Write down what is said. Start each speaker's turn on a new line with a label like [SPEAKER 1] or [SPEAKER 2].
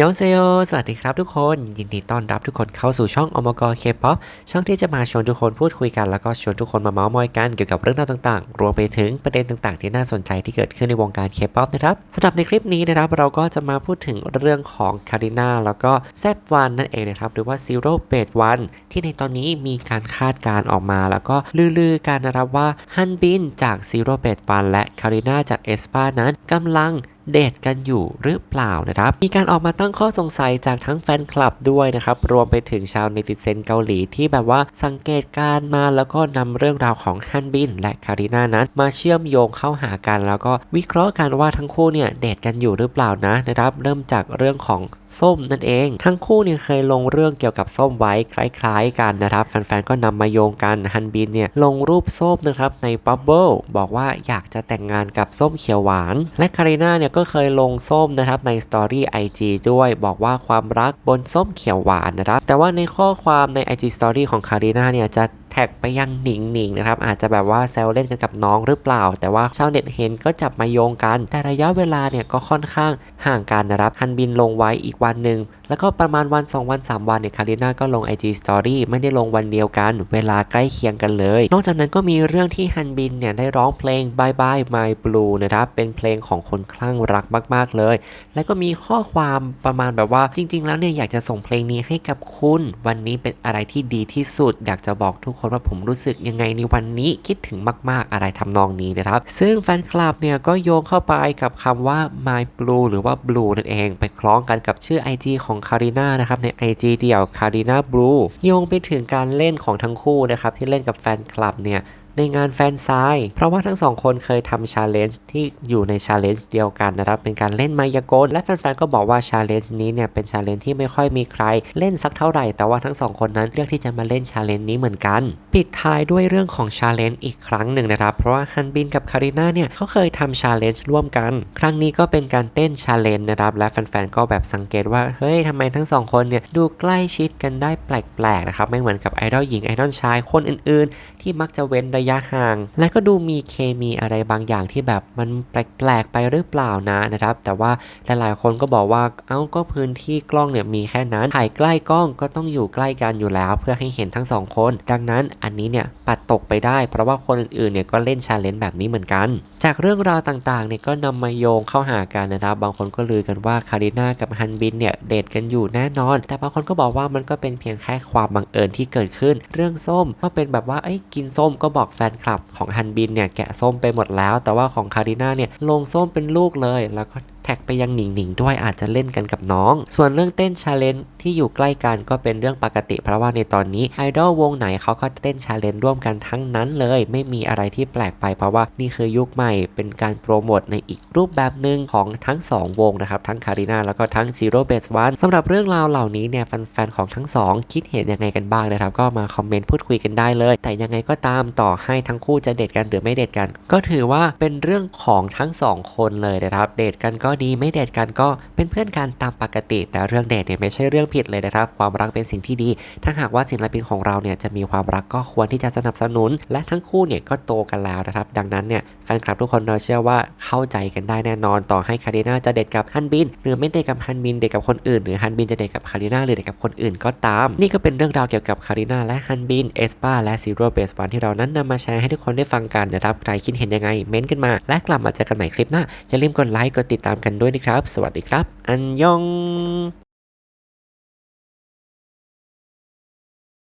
[SPEAKER 1] ยองเซโยสวัสดีครับทุกคน ยินดีต้อนรับทุกคนเข้าสู่ช่องอมกเคป๊อปช่องที่จะมาชวนทุกคนพูดคุยกัน แล้วก็ชวนทุกคนมาเมาส์มอยกันเกี่ยวกับเรื่องราวต่างๆ รวมไปถึงประเด็นต่างๆ ที่น่าสนใจที่เกิดขึ้นในวงการเคป๊อปนะครับสำหรับในคลิปนี้นะครับเราก็จะมาพูดถึงเรื่องของคาริน่าแล้วก็แซบวันนั่นเองนะครับหรือว่าซีโร่เบดวันที่ในตอนนี้มีการคาดการณ์ออกมา แล้วก็ลือๆกันนะครับว่าฮันบินจากซีโร่เบดวันและคาริน่าจากเอสปานั้นกำลัง เดทกันอยู่หรือเปล่านะครับ มีการออกมาตั้งข้อสงสัยจากทั้งแฟนคลับด้วยนะครับ รวมไปถึงชาวเนติเซนเกาหลีที่แบบว่าสังเกตการมาแล้วก็นำเรื่องราวของฮันบิน และคาริน่านั้น มาเชื่อมโยงเข้าหากัน แล้วก็วิเคราะห์กันว่าทั้งคู่เนี่ยเดทกันอยู่หรือเปล่านะนะครับ เริ่มจากเรื่องของส้มนั่นเอง ทั้งคู่เนี่ยเคยลงเรื่องเกี่ยวกับส้มไว้คล้ายๆ กันนะครับแฟนๆก็นำมาโยงกันฮันบินเนี่ยลงรูปส้มนะครับในบับเบิลบอกว่าอยากจะแต่งงานกับส้มเขียวหวาน และคาริน่าเนี่ยก็เคยลงส้มนะครับในสตอรี่ IG ด้วยบอกว่าความรักบนส้มเขียวหวานนะครับแต่ว่าในข้อความใน IG Story ของคาริน่าเนี่ยจะแท็กไปยังหนิงหนิงนะครับอาจจะแบบว่าแซวเล่นกันกับน้องหรือเปล่า แต่ว่าชาวเน็ตเห็นก็จับมาโยงกัน แต่ระยะเวลาเนี่ยก็ค่อนข้างห่างกันนะครับฮันบินลงไว้อีกวันหนึ่งแล้วก็ประมาณวัน 2 วัน 3 วันเนี่ยคาริน่าก็ลง IG Story ไม่ได้ลงวันเดียวกัน เวลาใกล้เคียงกันเลย นอกจากนั้นก็มีเรื่องที่ฮันบินเนี่ยได้ร้องเพลง Bye Bye My Blue นะครับเป็นเพลงของคนคลั่งรักมาก ๆ เลย แล้วก็มีข้อความประมาณแบบว่าจริง ๆ แล้วเนี่ยอยากจะส่งเพลงนี้ให้กับคุณ วันนี้เป็นอะไรที่ดีที่สุด อยากจะบอกทุกคนว่าผมรู้สึกยังไงในวันนี้คิดถึงมาก ๆ อะไรทำนองนี้นะครับ ซึ่งแฟนคลับเนี่ยก็โยงเข้าไปกับคำว่า My Blue หรือว่า Blue นั่นเองไปคล้องกันกับชื่อ IG ของคาริน่านะครับใน IG เดี่ยวคาริน่า Blue โยงไปถึงการเล่นของทั้งคู่นะครับที่เล่นกับแฟนคลับเนี่ย ในงานแฟนไซเพราะว่าทั้งสองคนเคยทำชาเลนจ์ที่อยู่ในชาเลนจ์เดียวกันนะครับ เป็นการเล่นมายากลและแฟนๆก็บอกว่าชาเลนจ์นี้เนี่ยเป็นชาเลนจ์ที่ไม่ค่อยมีใครเล่นสักเท่าไหร่ แต่ว่าทั้งสองคนนั้นเลือกที่จะมาเล่นชาเลนจ์นี้เหมือนกัน ปิดท้ายด้วยเรื่องของชาเลนจ์อีกครั้งหนึ่งนะครับ เพราะว่าฮันบินกับคาริน่าเนี่ยเขาเคยทำชาเลนจ์ร่วมกัน ครั้งนี้ก็เป็นการเต้นชาเลนจ์นะครับ และแฟนๆก็แบบสังเกตว่าเฮ้ยทำไมทั้งสองคนเนี่ยดูใกล้ชิดกันได้แปลกๆนะครับไม่เหมือนกับไอดอลหญิงไอดอลชายคนอื่น ๆ ที่มักจะเว้นระยะห่าง และก็ดูมีเคมีอะไรบางอย่างที่แบบมันแปลกๆไปหรือเปล่านะนะครับ แต่ว่าหลายๆคนก็บอกว่าเอ้าก็พื้นที่กล้องเนี่ยมีแค่นั้นถ่ายใกล้กล้องก็ต้องอยู่ใกล้กันอยู่แล้ว เพื่อให้เห็นทั้งสองคน ดังนั้นอันนี้เนี่ยปัดตกไปได้ เพราะว่าคนอื่นๆเนี่ยก็เล่นชาเลนจ์แบบนี้เหมือนกัน จากเรื่องราวต่างๆเนี่ยก็นำมาโยงเข้าหากันนะครับ บางคนก็ลือกันว่าคาริน่ากับฮันบินเนี่ยเดทกันอยู่แน่นอน แต่บางคนก็บอกว่ามันก็เป็นเพียงแค่ความบังเอิญที่เกิดขึ้น เรื่องส้มก็เป็นแบบว่าเอ้กินส้มก็บอกแฟนคลับของฮันบินเนี่ยแกะส้มไปหมดแล้ว แต่ว่าของคาริน่าเนี่ยลงส้มเป็นลูกเลยแล้วก็ ท็กไปยังหนิงหนิงด้วยอาจจะเล่นกันกับน้อง ส่วนเรื่องเต้นชาเลนจ์ที่อยู่ใกล้กันก็เป็นเรื่องปกติ เพราะว่าในตอนนี้ไอดอลวงไหนเขาก็เต้นชาเลนจ์ร่วมกันทั้งนั้นเลย ไม่มีอะไรที่แปลกไปเพราะว่านี่คือยุคใหม่เป็นการโปรโมทในอีกรูปแบบหนึ่งของทั้ง 2 วงนะครับ ทั้งคาริน่าแล้วก็ทั้ง Zero Base One สำหรับเรื่องราวเหล่านี้เนี่ยแฟนๆของทั้ง 2 คิดเห็นยังไงกันบ้างนะครับ ก็มาคอมเมนต์พูดคุยกันได้เลย แต่ยังไงก็ตามต่อให้ทั้งคู่จะเดทกันหรือไม่เดทกัน ก็ถือว่าเป็นเรื่องของทั้งสองคนเลยนะครับเดทกันก็ดีไม่เดทกันก็เป็นเพื่อนกันตามปกติ แต่เรื่องเดทเนี่ยไม่ใช่เรื่องผิดเลยนะครับ ความรักเป็นสิ่งที่ดี ถ้าหากว่าศิลปินของเราเนี่ยจะมีความรักก็ควรที่จะสนับสนุน และทั้งคู่เนี่ยก็โตกันแล้วนะครับ ดังนั้นเนี่ยแฟนคลับทุกคนเราเชื่อว่าเข้าใจกันได้แน่นอนต่อให้คาริน่าจะเดทกับฮันบิน หรือไม่เดทกับฮันบินเดทกับคนอื่นหรือฮันบินจะเดทกับคาริน่าหรือเดทกับคนอื่นก็ตาม นี่ก็เป็นเรื่องราวเกี่ยวกับคาริน่าและฮันบินเอสปาและซีโร่เบสวันที่เรานั้นนำมาแชร์ให้ทุกคนได้ฟังกันนะครับใครคิดเห็นยังไงเม้นต์กันมา และกลับมาเจอกันใหม่คลิปหน้าอย่าลืมกดไลค์กดติดตามกันด้วยนะครับ สวัสดีครับ อันยอง